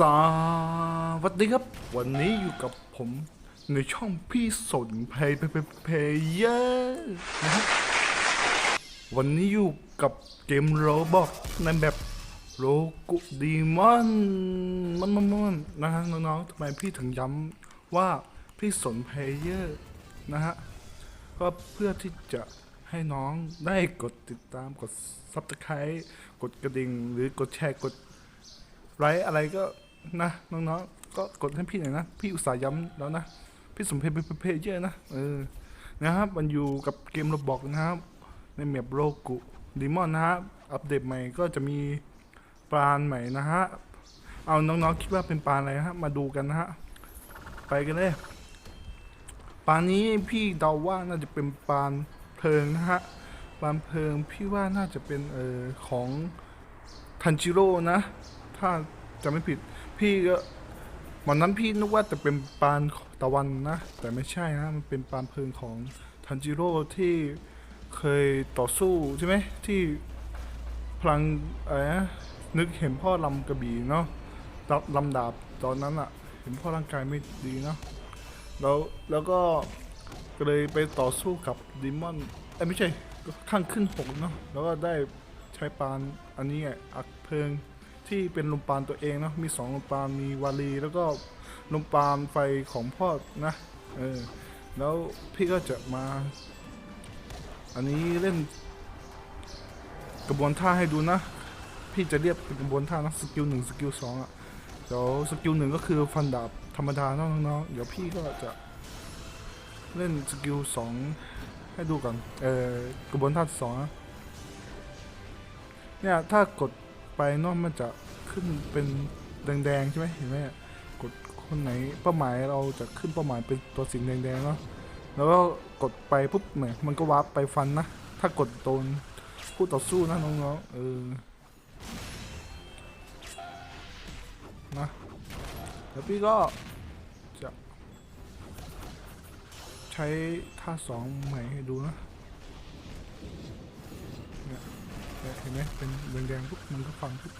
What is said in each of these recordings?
สวัสดีครับ วันนี้อยู่กับผมในช่องพี่สนเพย์เพย์เพย์เยอร์นะครับวันนี้อยู่กับเกมโรบอกในแบบโลกุดีมอนมันมันมันนะฮะน้องๆทำไมพี่ถึงย้ำว่าพี่สนเพย์เยอร์นะฮะก็เพื่อที่จะให้น้องได้กดติดตามกด subscribe กดกระดิ่ง หรือกดแชร์กดไลค์อะไรก็ นะน้องๆก็กดให้พี่หน่อยนะ พี่อุตส่าห์ย้ำแล้วนะ พี่สมเพชเพเยอะนะ เออ นะครับ มันอยู่กับเกมระบอกนะครับ ในแมปโลกุดีมอนนะฮะ อัปเดตใหม่ก็จะมีปลาใหม่นะฮะ เอาน้องๆคิดว่าเป็นปลาอะไรฮะ มาดูกันนะฮะ ไปกันเลยปลานี้พี่เดาว่าน่าจะเป็นปลาเพลิงนะฮะปลาเพลิงพี่ว่าน่าจะเป็นเออของทันจิโร่นะ ถ้าจะไม่ผิด พี่ก็วันนั้นพี่นึกว่าจะเป็นปานตะวันนะ แต่ไม่ใช่นะ มันเป็นปานเพลิงของทันจิโร่ที่เคยต่อสู้ใช่ไหมที่พลังอะไรนะนึกเห็นพ่อลำกระบี่เนาะลำดาบตอนนั้นอะเห็นพ่อร่างกายไม่ดีเนาะแล้วแล้วก็เลยไปต่อสู้กับดิมอนเอ้ไม่ใช่ข้างขึ้นหกเนาะแล้วก็ได้ใช้ปานอันนี้ไงอักเพลิง ที่เป็นลมปานตัวเองเนาะมีสองลมปานมีวาลี แล้วก็ลมปานไฟของพ่อนะเออแล้วพี่ก็จะมา อันนี้เล่นกระบวนท่าให้ดูนะ พี่จะเรียกเป็นกระบวนท่านะสกิลหนึ่งสกิลสองอะเดี๋ยวสกิลหนึ่งก็คือฟันดาบธรรมดาน้องๆเดี๋ยวพี่ก็จะเล่นสกิลสองให้ดูก่อน เออกระบวนท่าสองนะเนี่ยถ้ากด ไปนาะมันจะขึ้นเป็นแดงๆใช่ไหมเห็นไหมกดคนไหนเป้าหมายเราจะขึ้นเป้าหมายเป็นตัวสีแดงๆเนาะแล้วก็กดไปปุ๊บเนี่ยมันก็วาร์ปไปฟันนะถ้ากดโดนคู่ต่อสู้นะน้องๆเออนะแล้วพี่ก็จะใช้ท่าสองใหม่ให้ดูนะเนี่ย เห็นไหมเป็นแดงๆปุ๊บมันก็ฟันปุ๊บ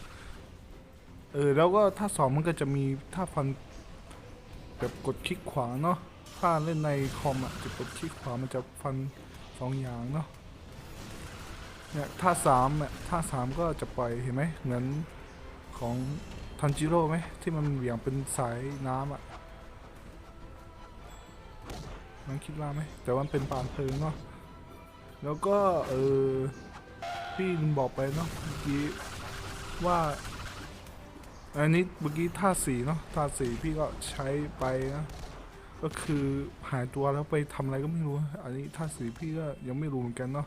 เออแล้วก็ท่าสองมันก็จะมีท่าฟันแบบกดคลิกขวาเนาะถ้าเล่นในคอมอะจะกดคลิกขวามันจะฟันสองอย่างเนาะเนี่ยท่าสามอะท่าสามก็จะปล่อยเห็นไหมเหมือนของทันจิโร่ไหมที่มันเหวี่ยงเป็นสายน้ำอะมันคิดว่าไหมแต่ว่ามันเป็นปานเพลิงเนาะแล้วก็เออ พี่ลืมบอกไปเนาะเมื่อกี้ว่า อันนี้เมื่อกี้ท่าสีเนาะท่าสีพี่ก็ใช้ไปนะก็คือหายตัวแล้วไปทำอะไรก็ไม่รู้ อันนี้ท่าสีพี่ก็ยังไม่รู้เหมือนกันเนาะ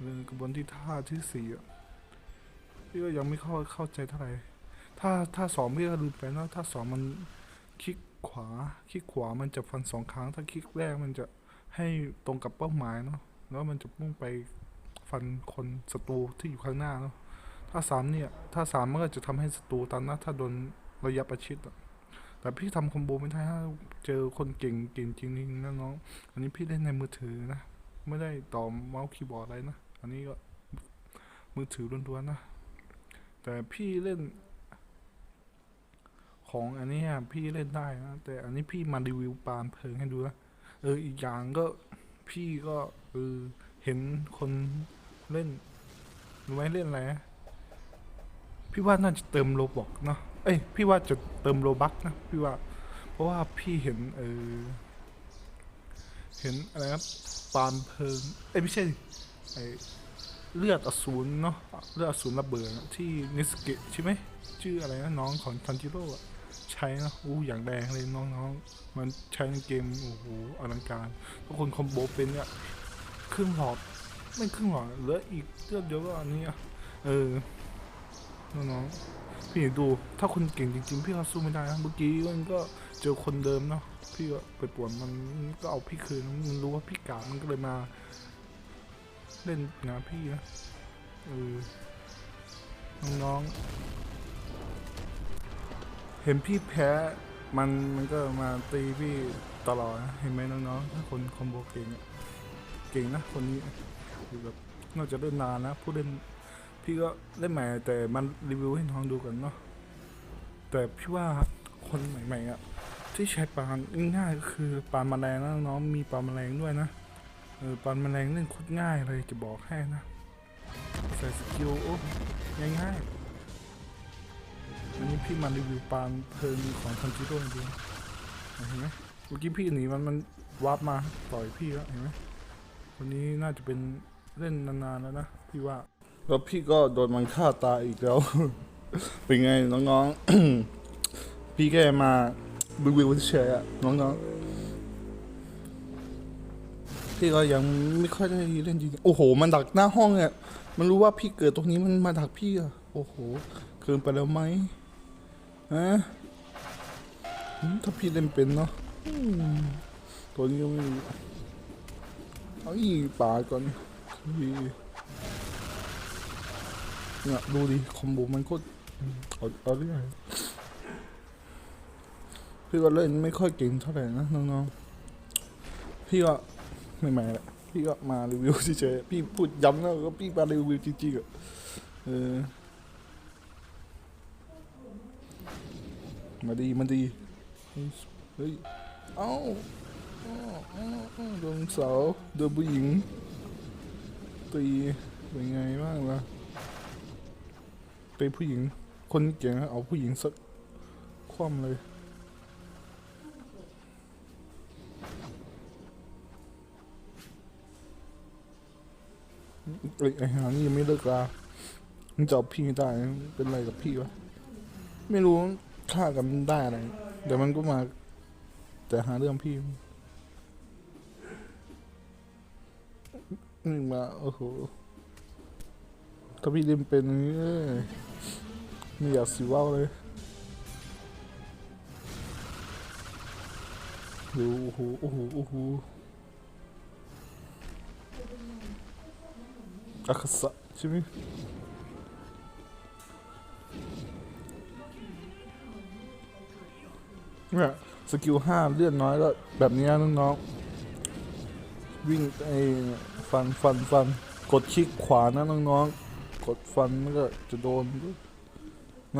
เรื่องกระบวนที่ท่าที่สี่อะพี่ก็ยังไม่เข้าเข้าใจเท่าไหร่ถ้าถ้าสองพี่ก็ลืมไปนะถ้าสองมันคลิกขวาคลิกขวามันจะฟันสองครั้ง ถ้าคลิกแรกมันจะให้ตรงกับเป้าหมายเนาะแล้วมันจะมุ่งไป ฟันคนศัตรูที่อยู่ข้างหน้าเนาะถ้าสามเนี่ย ถ้าสามมันก็จะทำให้ศัตรูตันนะถ้าโดนระยะประชิดอะแต่พี่ทำคอมโบไม่ได้ถ้าเจอคนเก่งเก่งจริงๆนะน้องอันนี้พี่เล่นในมือถือนะไม่ได้ต่อเมาส์คีย์บอร์ดอะไรนะอันนี้ก็มือถือล้วนๆนะแต่พี่เล่น ของอันนี้พี่เล่นได้นะแต่อันนี้พี่มารีวิวปานเพลิงให้ดูนะเอออีกอย่างก็พี่ก็เออเห็นคน เล่นรู้ไหมเล่นอะไรนะพี่ว่าน่าจะเติมโลบอกเนาะเอ้ยพี่ว่าจะเติมโลบักนะพี่ว่า เพราะว่าพี่เห็นเออเห็นอะไรนะปานเพลิงเอ้ยไม่ใช่ไอเลือดอสูรเนาะเลือดอสูรระเบิดอะที่นิสเกะใช่ไหมชื่ออะไรนะน้องของทันจิโร่ใช้นะอู้อย่างแดงเลยน้องๆมันใช้ในเกมโอ้โหอลังการทุกคนคอมโบเป็นเนี่ยครึ่งหลอด ไม่ครึ่งหลอดเหลืออีกเลือดเดียวก็อันนี้อะเออน้องๆพี่ดู ถ้าคนเก่งจริง ๆ พี่ก็สู้ไม่ได้นะเมื่อกี้มันก็เจอคนเดิมเนาะพี่ก็ไปป่วนมันก็เอาพี่คืนมันรู้ว่าพี่กามันก็เลยมา เล่นงานพี่นะเออน้องๆเห็นพี่แพ้มันมันก็มาตีพี่ตลอดนะเห็นไหมน้องๆถ้าคนคอมโบเก่งเก่งนะคนนี้ คือแบบนอกจากเล่นนานนะผู้เล่นพี่ก็เล่นใหม่แต่มันรีวิวให้น้องดูกันเนาะแต่พี่ว่าคนใหม่ๆอะที่ใช้ปานง่ายก็คือปานแมลงนะน้องมีปานแมลงด้วยนะเออปานแมลงเล่นโคตรง่ายเลยจะบอกให้นะใส่สกิลโอ้ง่ายๆวันนี้พี่มารีวิวปานเพลิงของทันจิโร่จริงเห็นไหมเมื่อกี้พี่หนีมันมันวาร์ปมาต่อยพี่แล้วเห็นไหมวันนี้น่าจะเป็น เล่นนานๆแล้วนะพี่ว่า แล้วพี่ก็โดนมันฆ่าตายอีกแล้ว เป็นไงน้องๆ พี่แค่มารีวิวเฉยๆอะน้องๆ พี่ก็ยังไม่ค่อยได้เล่นจริงๆโอ้โห มันดักหน้าห้องเนี่ย มันรู้ว่าพี่เกิดตรงนี้มันมาดักพี่อะโอ้โห เกินไปแล้วไหมฮะถ้าพี่เล่นเป็นเนาะตัวนี้ก็ไม่รู้เอาอีป่าก่อน เนี่ยดูดิคอมโบมันโคตรเอาเอาเรื่อยพี่ก็เล่นไม่ค่อยเก่งเท่าไหร่นะน้องๆพี่ก็ไม่ใหม่แหละพี่ก็มารีวิวเฉยๆพี่พูดย้ำนะว่าพี่มารีวิวจริงๆอะเออมาดีมาดีเฮ้ยเอ้าอ้าวอ้าวอ้าวโดนเสาโดนผู้หญิง ตีเป็นไงบ้างล่ะเป็นผู้หญิงคนเก่งเอาผู้หญิงสักคว่ำเลยเอ้ยไอ้หานี่ยังไม่เลิกลามึงจะเอาพี่ได้เป็นไรกับพี่วะไม่รู้ฆ่ากันได้อะไรเดี๋ยวมันก็มา แต่หาเรื่องพี่ นี่มา โอ้โหถ้าพี่เล่นเป็นอย่างนี้เอ้ยไม่อยากสิว่าวเลยดูโอ้โหโอ้โหโอ้โหอาคาสะใช่ไหมเนี่ยสกิลห้าเลื่อนน้อยก็แบบนี้น้องๆวิ่งไอ ฟันฟันฟันกดคลิกขวานะน้องๆ กดฟันก็จะโดน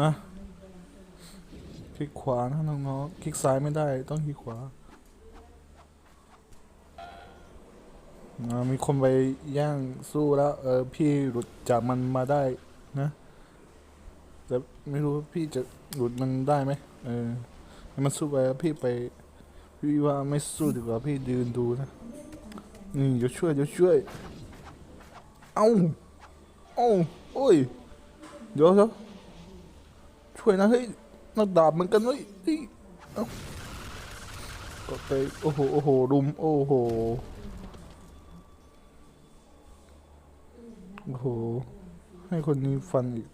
นะคลิกขวานะน้องๆคลิกซ้ายไม่ได้ต้องคลิกขวามีคนไปย่างสู้แล้ว เออพี่หลุดจากมันมาได้นะ แต่ไม่รู้พี่จะหลุดมันได้ไหมเออมันสู้ไปแล้วพี่ไป พี่ว่าไม่สู้ดีกว่าพี่ยืนดูนะ นี่เดี๋ยวช่วยเดี๋ยวช่วย เอาเอาโอ้ย เดี๋ยวเดี๋ยวช่วยนะเฮ้ยนักดาบเหมือนกันเว้ยเฮ้ยเอาก็ไปโอ้โหโอ้โหรุมโอ้โหโอ้โหให้คนนี้ฟันอีก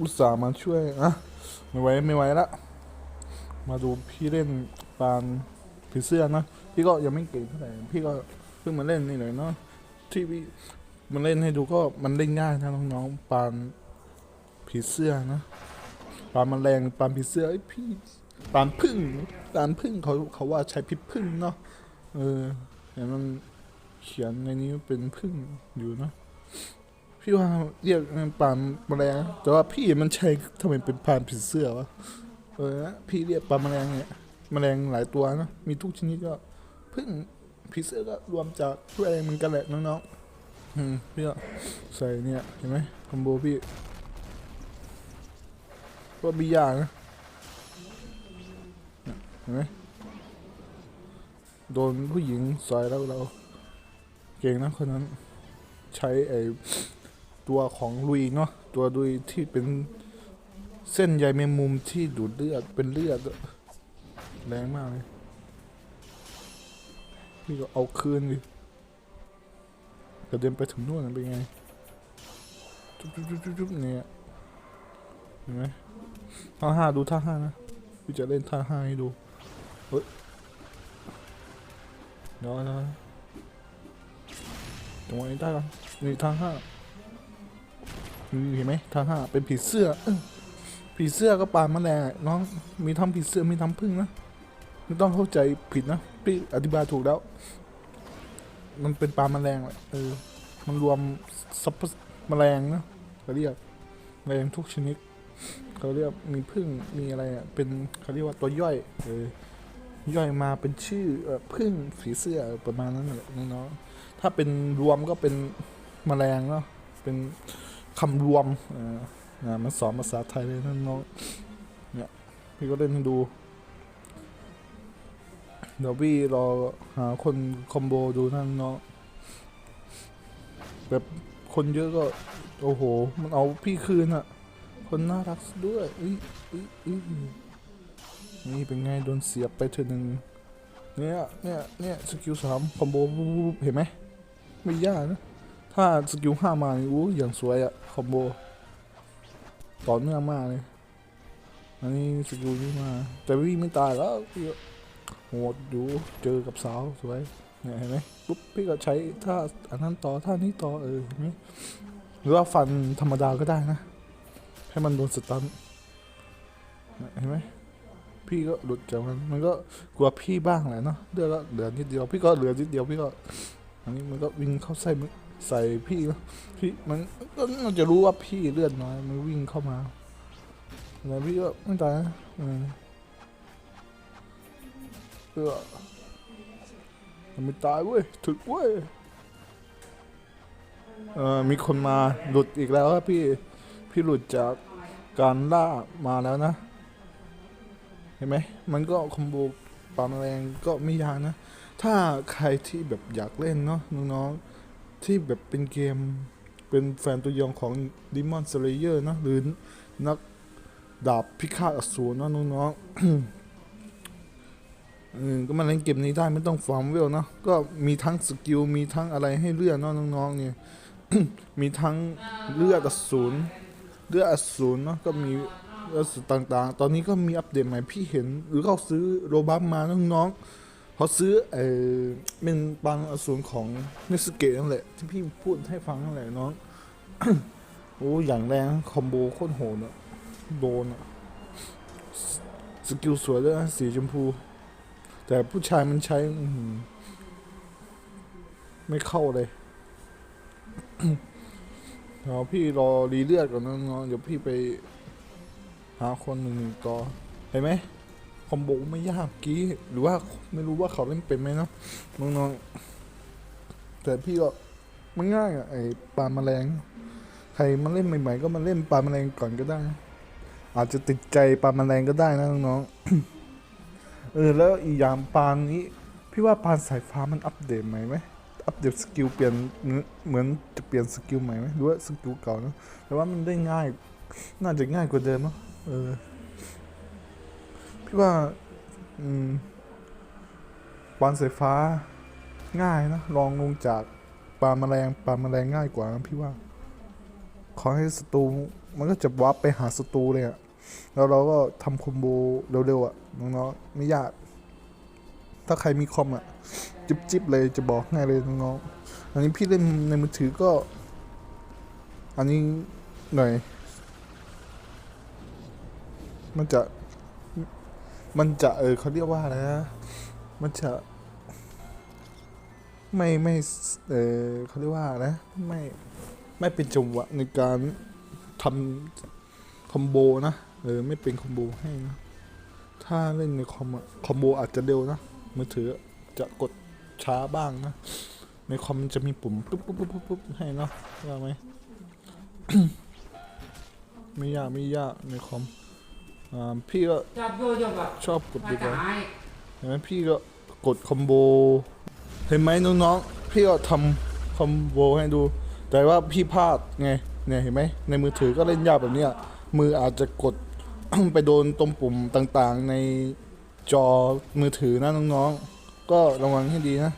อุตส่าห์มาช่วยอะไม่ไหวไม่ไหวละ มาดูพี่เล่นปานผีเสื้อนะพี่ก็ยังไม่เก่งเท่าไหร่พี่ก็เพิ่งมาเล่นนี่เลยเนาะที่พี่มาเล่นให้ดูก็มันเล่นง่ายนะน้องๆปานผีเสื้อนะปาแมลงปลาผีเสื้อไอ้พี่ปลาพึ่งปลาพึ่งเขาเขาว่าใช้พิษพึ่งเนาะเออเห็นมันเขียนในนี้เป็นพึ่งอยู่เนาะ พี่ว่าเรียกปลาแมลงแต่ว่าพี่มันใช้ทำไมเป็นปลาผีเสื้อวะเออพี่เรียกปลาแมลงเนี่ยแมลงหลายตัวนะมีทุกชนิดก็พึ่งผีเสื้อก็รวมจากตัวเองเหมือนกันแหละน้องๆอืมพี่ก็ใส่เนี่ยเห็นไหมคอมโบพี่ว่ามียากนะเนี่ยเห็นไหมโดนผู้หญิงสอยแล้วเรา เก่งนะคนนั้นใช้ไอ้ ตัวของลุยเนาะตัวลุยที่เป็นเส้นใยแมงมุมที่ดูดเลือดเป็นเลือดแรงมากเลยพี่ก็เอาคืนดิกระเด็นไปถึงนู่นเป็นไงจุ๊บจุ๊บจุ๊บจุ๊บเนี่ยเห็นไหมท่าห้าดูท่าห้านะพี่จะเล่นท่าห้าให้ดูเฮ้ยเดี๋ยวนะจังหวะนี้ได้ก่อนนี่ท่าห้า นี่เห็นไหมท่าห้าเป็นผีเสื้อผีเสื้อก็ปานแมลงน้องมีทำผีเสื้อมีทำพึ่งนะไม่ต้องเข้าใจผิดนะพี่อธิบายถูกแล้ว มันเป็นปลาแมลงแหละเออ มันรวมสัพพะแมลงนะเขาเรียกแมลงทุกชนิดเขาเรียกมีพึ่งมีอะไรอะเป็นเขาเรียกว่าตัวย่อยเออย่อยมาเป็นชื่อเอ่อพึ่งผีเสื้อประมาณนั้นแหละน้องๆถ้าเป็นรวมก็เป็นแมลงเนาะเป็น คำรวมนะมันสอนภาษาไทยเลยนะน้องเนี่ยพี่ก็เล่นให้ดู เดี๋ยวพี่รอหาคนคอมโบดูนั่นเนาะแบบคนเยอะก็ โอ้โห มันเอาพี่คืนอะคนน่ารักด้วยอุ้ยอุ้ยอุ้ยนี่เป็นไงโดนเสียบไปเธอหนึ่งเนี่ยเนี่ยเนี่ยสกิลสามคอมโบเห็นไหมไม่ยากนะ ถ้าสกิลห้ามานี่อู้อย่างสวยอะคอมโบต่อเนื่องมากเลยอันนี้สกิลนี้มา แต่พี่ไม่ตายแล้วโหดอยู่เจอกับสาวสวยเนี่ยเห็นไหมปุ๊บพี่ก็ใช้ท่าอันนั้นต่อท่านี้ต่อเออเห็นไหมหรือว่าฟันธรรมดาก็ได้นะ ให้มันโดนสตันเนี่ยเห็นไหมพี่ก็หลุดจากมันมันก็กลัวพี่บ้างแหละเนาะเลือดก็เหลือนิดเดียวพี่ก็เหลือนิดเดียวพี่ก็อันนี้มันก็วิ่งเข้าใส่ ใส่พี่พี่มันก็น่าจะรู้ว่าพี่เลือดน้อยมันวิ่งเข้ามาแล้วพี่ก็ไม่ตายนะอืมเพื่อไม่ตายเว้ยถึกเว้ยเออมีคนมาหลุดอีกแล้วครับพี่ พี่หลุดจากการล่ามาแล้วนะ เห็นไหม มันก็คอมโบปาแมลงก็ไม่ยากนะ ถ้าใครที่แบบอยากเล่นเนาะน้องๆ ที่แบบเป็นเกมเป็นแฟนตัวยงของ Demon Slayer นะ หรือนักดาบพิฆาตอสูรนะน้องๆก็มาเล่นเกมนี้ได้ไม่ต้องฟาร์มเวลนะ ก็มีทั้งสกิล มีทั้งอะไรให้เลือกเนาะน้องๆเนี่ย มีทั้งเลือดอสูรเลือดอสูรเนาะก็มีอดอสูรต่างๆ ตอนนี้ก็มีอัปเดตใหม่พี่เห็น หรือเขาซื้อโรบัมมาน้องๆ เขาซื้อเออเป็นปางอสูรของเนสเกะนั่นแหละที่พี่พูดให้ฟังนั่นแหละน้อง โอ้อย่างแรงคอมโบโคตรโหดอะโดนอะสกิลสวยด้วยนะสีชมพู แต่ผู้ชายมันใช้ไม่เข้าเลยเดี๋ยวพี่รอรีเลือดก่อนนะน้องเดี๋ยวพี่ไปหาคนหนึ่งหนึ่งต่อเห็นไหม อมโบไม่ยากกี้หรือว่าไม่รู้ว่าเขาเล่นเป็นไหมเนาะน้องๆแต่พี่ก็มันง่ายอะไอปลาแมลงใครมาเล่นใหม่ๆก็มาเล่นปลาแมลงก่อนก็ได้ อาจจะติดใจปลาแมลงก็ได้นะน้องๆเออแล้วอีกอย่างปลานี้ พี่ว่าปลาสายฟ้ามันอัปเดตใหม่ไหมอัปเดตสกิลเปลี่ยนเหมือนจะเปลี่ยนสกิลใหม่ไหมหรือว่าสกิลเก่านะแต่ว่ามันได้ง่าย น่าจะง่ายกว่าเดิมเนอะเอ อพี่ว่า อืมปลาสายฟ้าง่ายนะลองลงจากปลาแมลงปลาแมลงง่ายกว่านะพี่ว่า ขอให้ศัตรูมันก็จะวับไปหาศัตรูเลยอะแล้วเราก็ทำคอมโบเร็วๆอะน้องๆไม่ยาก ถ้าใครมีคอมอะจิบจิบๆเลยจะบอกง่ายเลยน้องๆอันนี้พี่เล่นในมือถือก็ อันนี้หน่อย มันจะ มันจะเออเขาเรียกว่านะ มันจะ ไม่ไม่เออเขาเรียกว่านะ ไม่ไม่เป็นจังหวะในการทำคอมโบนะเออไม่เป็นคอมโบให้นะถ้าเล่นในคอมคอมโบอาจจะเร็วนะมือถือจะกดช้าบ้างนะในคอมจะมีปุ่มปุ๊บปุ๊บปุ๊บปุ๊บให้เนาะว่าไหมไม่ยากไม่ยากในคอม พี่ก็ชอบโยโย่แบบชอบกดมาดีกจาว่ากไหนเห็นไหมพี่ก็กดคอมโบ เห็นไหมน้องๆ พี่ก็ทำคอมโบให้ดู แต่ว่าพี่พลาดไง เนี่ยเห็นไหมในมือถือก็เล่นยากแบบเนี้ย มืออาจจะกดไปโดนตรงปุ่มต่างๆ ในจอมือถือนะน้องๆ ก็ระวังให้ดีนะ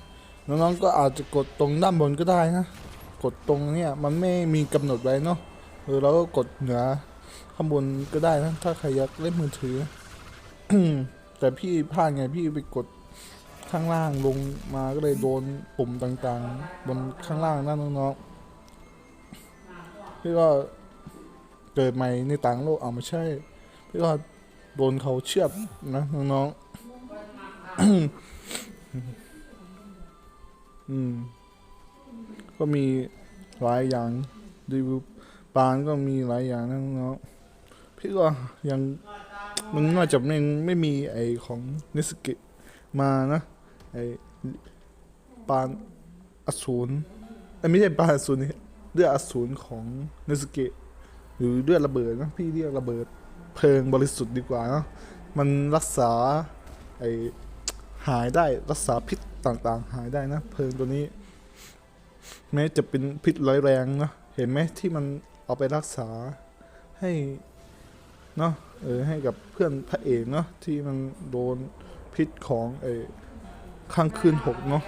น้องๆ ก็อาจจะกดตรงด้านบนก็ได้นะ กดตรงเนี้ยมันไม่มีกำหนดไว้เนาะเออเราก็กดเหนือ ข้างบนก็ได้นะ ถ้าใครอยากเล่นมือถือ แต่พี่พลาดไงพี่ไปกดข้างล่างลงมาก็เลยโดนปุ่มต่างๆ บนข้างล่างนั่นน้องๆพี่ก็เกิดใหม่ในต่างโลกเอาไม่ใช่ พี่ก็โดนเขาเชือดนะน้องอืม ก็มีหลายอย่างรีวิว ปานก็มีหลายอย่างนะน้องพี่ก็ยังมันน่าจะไม่ไม่มีไอของนิสกิมานะไอปานอสูรไอไม่ใช่ปานอสูรนี่เลือดอสูรของนิสกิหรือเลือดระเบิดนะพี่เรียกระเบิดเพลิงบริสุทธิ์ดีกว่านะมันรักษาไอหายได้รักษาพิษต่างๆ หายได้นะเพลิงตัวนี้ แม้จะเป็นพิษร้ายแรงนะเห็นไหมที่มัน เอาไปรักษาให้เนาะเออให้กับเพื่อนพระเอกเนาะที่มันโดนพิษของไอ้ข้างคืนหกเนาะ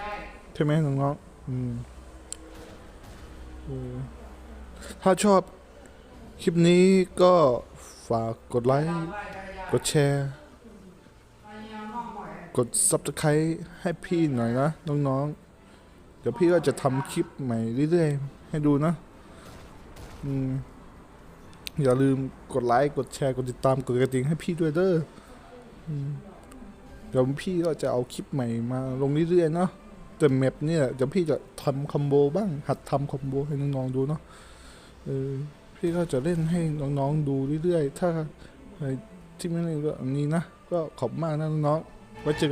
ใช่ไหมน้องๆอืมถ้าชอบคลิปนี้ก็ฝากกดไลค์ กดแชร์ กด subscribe ให้พี่หน่อยนะ น้อง ๆ เดี๋ยวพี่ก็จะทำคลิปใหม่เรื่อย ๆ ให้ดูนะ อย่าลืมกดไลค์ กดแชร์ กดติดตาม กดกระดิ่งให้พี่ด้วยเด้ออืมเดี๋ยวพี่ก็จะเอาคลิปใหม่มาลงเรื่อยๆเนาะแต่แมปเนี่ยเดี๋ยวพี่จะทำคอมโบบ้าง หัดทำคอมโบให้น้องๆดูเนาะเออพี่ก็จะเล่นให้น้องๆดูเรื่อยๆ ถ้าที่ไม่เล่นก็อันนี้นะ ก็ขอบมากนะน้องๆไว้เจอกัน